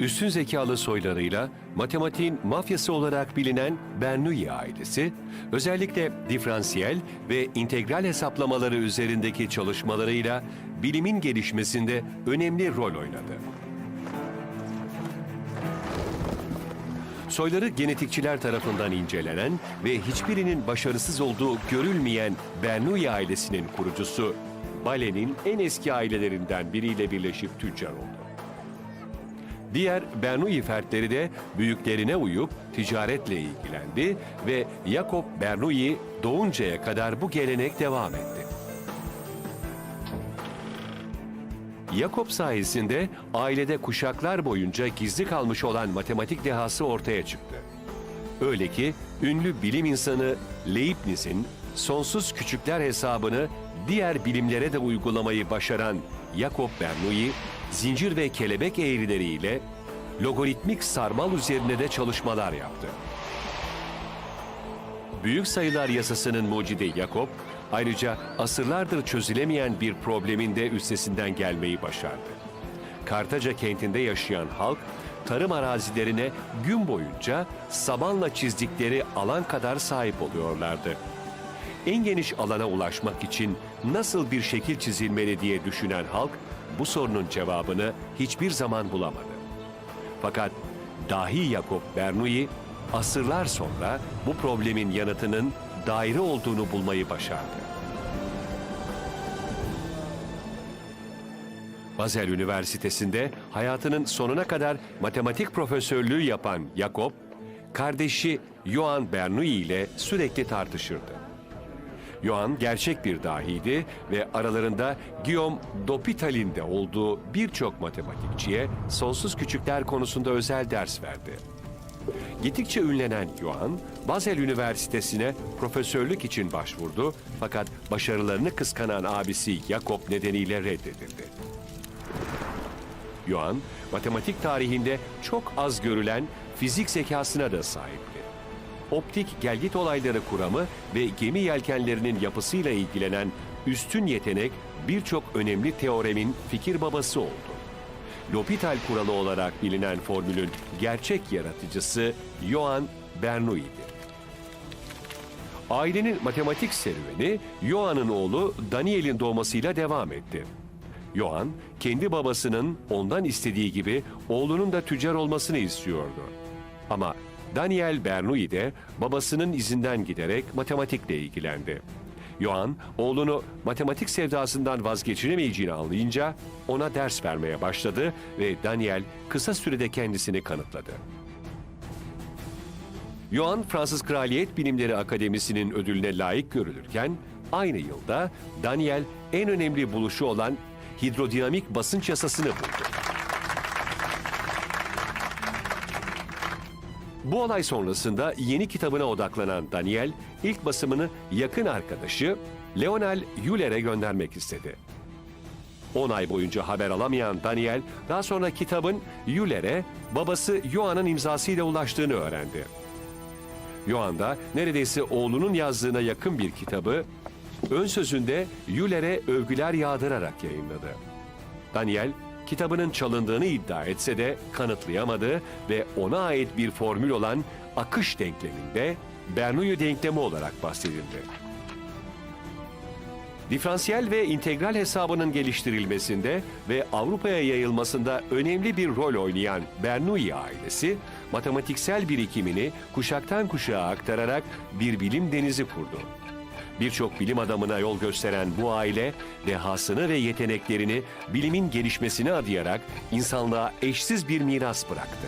Üstün zekalı soylarıyla matematiğin mafyası olarak bilinen Bernoulli ailesi, özellikle diferansiyel ve integral hesaplamaları üzerindeki çalışmalarıyla bilimin gelişmesinde önemli rol oynadı. Soyları genetikçiler tarafından incelenen ve hiçbirinin başarısız olduğu görülmeyen Bernoulli ailesinin kurucusu, Bale'nin en eski ailelerinden biriyle birleşip tüccar oldu. Diğer Bernoulli fertleri de büyüklerine uyup ticaretle ilgilendi ve Jacob Bernoulli doğuncaya kadar bu gelenek devam etti. Jacob sayesinde ailede kuşaklar boyunca gizli kalmış olan matematik dehası ortaya çıktı. Öyle ki ünlü bilim insanı Leibniz'in sonsuz küçükler hesabını diğer bilimlere de uygulamayı başaran Jacob Bernoulli, zincir ve kelebek eğrileriyle logaritmik sarmal üzerine de çalışmalar yaptı. Büyük sayılar yasasının mucidi Jacob, ayrıca asırlardır çözülemeyen bir problemin de üstesinden gelmeyi başardı. Kartaca kentinde yaşayan halk, tarım arazilerine gün boyunca sabanla çizdikleri alan kadar sahip oluyorlardı. En geniş alana ulaşmak için nasıl bir şekil çizilmeli diye düşünen halk, bu sorunun cevabını hiçbir zaman bulamadı. Fakat dahi Jacob Bernoulli asırlar sonra bu problemin yanıtının daire olduğunu bulmayı başardı. Basel Üniversitesi'nde hayatının sonuna kadar matematik profesörlüğü yapan Jacob, kardeşi Johann Bernoulli ile sürekli tartışırdı. Johann gerçek bir dahiydi ve aralarında Guillaume d'Hôpital'in de olduğu birçok matematikçiye sonsuz küçükler konusunda özel ders verdi. Gittikçe ünlenen Johann, Basel Üniversitesi'ne profesörlük için başvurdu fakat başarılarını kıskanan abisi Jakob nedeniyle reddedildi. Johann, matematik tarihinde çok az görülen fizik zekasına da sahipti. Optik gelgit olayları kuramı ve gemi yelkenlerinin yapısıyla ilgilenen üstün yetenek birçok önemli teoremin fikir babası oldu. L'Hopital kuralı olarak bilinen formülün gerçek yaratıcısı Johann Bernoulli'dir. Ailenin matematik serüveni Johann'ın oğlu Daniel'in doğmasıyla devam etti. Johann, kendi babasının ondan istediği gibi oğlunun da tüccar olmasını istiyordu. Ama Daniel Bernoulli de babasının izinden giderek matematikle ilgilendi. Johann, oğlunu matematik sevdasından vazgeçiremeyeceğini anlayınca ona ders vermeye başladı ve Daniel kısa sürede kendisini kanıtladı. Johann Fransız Kraliyet Bilimleri Akademisi'nin ödülüne layık görülürken aynı yılda Daniel en önemli buluşu olan hidrodinamik basınç yasasını buldu. Bu olay sonrasında yeni kitabına odaklanan Daniel, ilk basımını yakın arkadaşı Leonel Euler'e göndermek istedi. 10 ay boyunca haber alamayan Daniel, daha sonra kitabın Euler'e babası Johann'ın imzasıyla ulaştığını öğrendi. Johann da neredeyse oğlunun yazdığına yakın bir kitabı ön sözünde Euler'e övgüler yağdırarak yayınladı. Daniel, kitabının çalındığını iddia etse de kanıtlayamadı ve ona ait bir formül olan akış denkleminde Bernoulli denklemi olarak bahsedildi. Diferansiyel ve integral hesabının geliştirilmesinde ve Avrupa'ya yayılmasında önemli bir rol oynayan Bernoulli ailesi, matematiksel birikimini kuşaktan kuşağa aktararak bir bilim denizi kurdu. Birçok bilim adamına yol gösteren bu aile, dehasını ve yeteneklerini bilimin gelişmesine adayarak insanlığa eşsiz bir miras bıraktı.